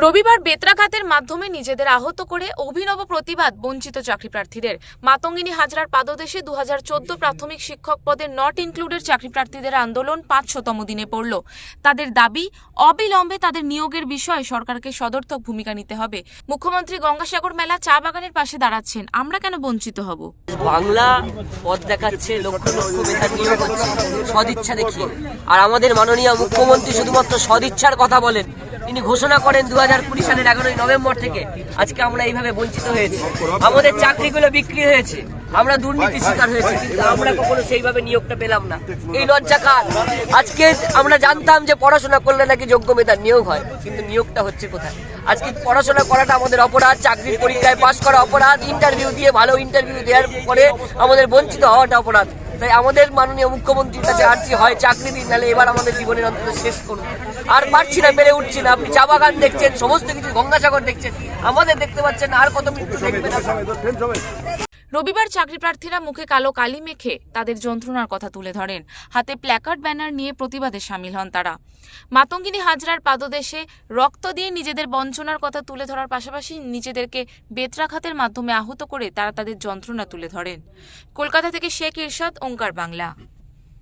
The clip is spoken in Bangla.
রবিবার বেত্রাঘাতের মাধ্যমে নিজেদের আহত করে অভিনব প্রতিবাদ বঞ্চিত চাকরি প্রার্থীদের মাতঙ্গিনী হাজরার পাদদেশে দুহাজার চোদ্দ প্রাথমিক শিক্ষক পদের নট ইনক্লুডেড চাকরি প্রার্থীদের আন্দোলন পাঁচশোতম দিনে পড়ল। তাদের দাবি, অবিলম্বে তাদের নিয়োগের বিষয়ে সরকারকে সদর্থক ভূমিকা নিতে হবে। মুখ্যমন্ত্রী গঙ্গাসাগর মেলা চা বাগানের পাশে দাঁড়াচ্ছেন। আমরা কেন বঞ্চিত হব? বাংলা পথ দেখাচ্ছে লক্ষ লক্ষ সদিচ্ছা দেখিয়ে। আর আমাদের মাননীয় মুখ্যমন্ত্রী শুধুমাত্র সদিচ্ছার কথা বলেন। তিনি ঘোষণা করেন দু হাজার কুড়ি সালের এগারোই নভেম্বর থেকে আজকে আমরা এইভাবে বঞ্চিত হয়েছি। আমাদের চাকরিগুলো বিক্রি হয়েছে। আমরা দুর্নীতি শিকার হয়েছে কিন্তু আমরা কখনো সেইভাবে নিয়োগটা পেলাম না। এই লজ্জা কার আজকে আমরা জানতাম যে পড়াশোনা করলে নাকি যোগ্য মেধার নিয়োগ হয় কিন্তু নিয়োগটা হচ্ছে কোথায়? আজকে পড়াশোনা করাটা আমাদের অপরাধ চাকরির পরীক্ষায় পাশ করা অপরাধ ইন্টারভিউ দিয়ে ভালো ইন্টারভিউ দেওয়ার পরে আমাদের বঞ্চিত হওয়াটা অপরাধ। তাই আমাদের মাননীয় মুখ্যমন্ত্রীর কাছে আর্জি হয় চাকরি দিন নাহলে এবার আমাদের জীবনের অন্তত শেষ করুন। আর পারছি না বেড়ে উঠছি না। আপনি চা বাগান দেখছেন সমস্ত কিছু গঙ্গাসাগর দেখছেন। আমাদের দেখতে পাচ্ছেন আর কত মৃত্যু দেখবেন? রবিবার চাকরিপ্রার্থীরা মুখে কালো কালি মেখে তাদের যন্ত্রণার কথা তুলে ধরেন। হাতে প্ল্যাকার্ড, ব্যানার নিয়ে প্রতিবাদে সামিল হন তারা। মাতঙ্গিনী হাজরার পাদদেশে রক্ত দিয়ে নিজেদের বঞ্চনার কথা তুলে ধরার পাশাপাশি নিজেদেরকে বেত্রাঘাতের মাধ্যমে আহত করে তারা তাদের যন্ত্রণা তুলে ধরেন। কলকাতা থেকে শেখ ইরশাদ ওঙ্কার বাংলা।